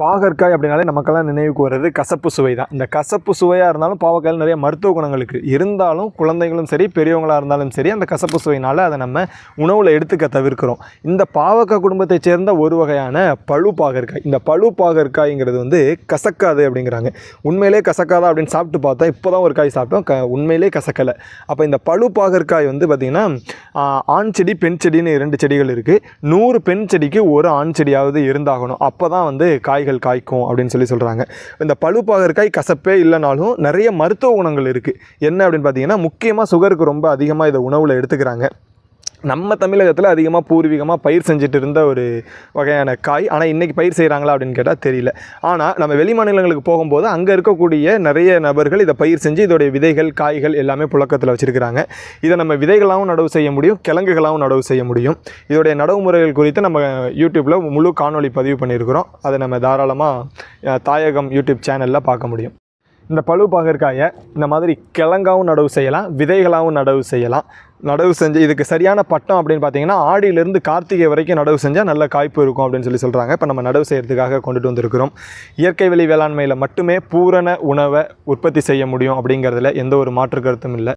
பாகற்காய் அப்படின்னாலே நமக்கெல்லாம் நினைவுக்கு வர்றது கசப்பு சுவை தான் இந்த கசப்பு சுவையாக இருந்தாலும் பாவக்காயில் நிறைய மருத்துவ குணங்கள் இருக்குது இருந்தாலும் குழந்தைகளும் சரி பெரியவங்களாக இருந்தாலும் சரி அந்த கசப்பு சுவையினால் அதை நம்ம உணவில் எடுத்துக்க தவிர்க்கிறோம். இந்த பாவக்காய் குடும்பத்தைச் சேர்ந்த ஒரு வகையான பழு பாகற்காய். இந்த பழு பாகற்காய்ங்கிறது வந்து கசக்காது அப்படிங்கிறாங்க. உண்மையிலே கசக்காதா அப்படின்னு சாப்பிட்டு பார்த்தா இப்போ தான் ஒரு காய் சாப்பிட்டோம். க உண்மையிலே கசக்கலை. அப்போ இந்த பழு பாகற்காய் வந்து பார்த்திங்கன்னா ஆண் செடி பெண் செடின்னு இரண்டு செடிகள் இருக்குது நூறு பெண் செடிக்கு ஒரு ஆண் செடியாவது இருந்தாகணும். அப்போ தான் வந்து காய் காய்கள் காய்க்கும் அப்படின்னு சொல்லி சொல்கிறாங்க இந்த பழுப்பாகற்காய் கசப்பே இல்லைனாலும் நிறைய மருத்துவ குணங்கள் இருக்குது என்ன அப்படின்னு பார்த்தீங்கன்னா முக்கியமாக சுகருக்கு ரொம்ப அதிகமாக இதை உணவில் எடுத்துக்கிறாங்க. நம்ம தமிழகத்தில் அதிகமாக பூர்வீகமாக பயிர் செஞ்சுட்டு இருந்த ஒரு வகையான காய். ஆனால் இன்றைக்கி பயிர் செய்கிறாங்களா அப்படின்னு கேட்டால் தெரியல. ஆனால் நம்ம வெளி மாநிலங்களுக்கு போகும்போது அங்கே இருக்கக்கூடிய நிறைய நபர்கள் இதை பயிர் செஞ்சு இதோடைய விதைகள் காய்கள் எல்லாமே புழக்கத்தில் வச்சுருக்கிறாங்க. இதை நம்ம விதைகளாகவும் நடவு செய்ய முடியும் கிழங்குகளாகவும் நடவு செய்ய முடியும். இதோடைய நடவு முறைகள் குறித்து நம்ம யூடியூப்பில் முழு காணொளி பதிவு பண்ணியிருக்கிறோம். அதை நம்ம தாராளமாக தாயகம் யூடியூப் சேனலில் பார்க்க முடியும். இந்த பழு பாகற்காயை இந்த மாதிரி கிழங்காவும் நடவு செய்யலாம் விதைகளாகவும் நடவு செய்யலாம். நடவு செஞ்சு இதுக்கு சரியான பட்டம் அப்படின்னு பார்த்தீங்கன்னா ஆடியிலேருந்து கார்த்திகை வரைக்கும் நடவு செஞ்சால் நல்ல காய்ப்பு இருக்கும் அப்படின்னு சொல்லி சொல்கிறாங்க இப்போ நம்ம நடவு செய்கிறதுக்காக கொண்டுட்டு வந்திருக்கிறோம். இயற்கை வெளி வேளாண்மையில் மட்டுமே பூரண உணவை உற்பத்தி செய்ய முடியும் அப்படிங்கிறதுல எந்த ஒரு மாற்று கருத்தும் இல்லை.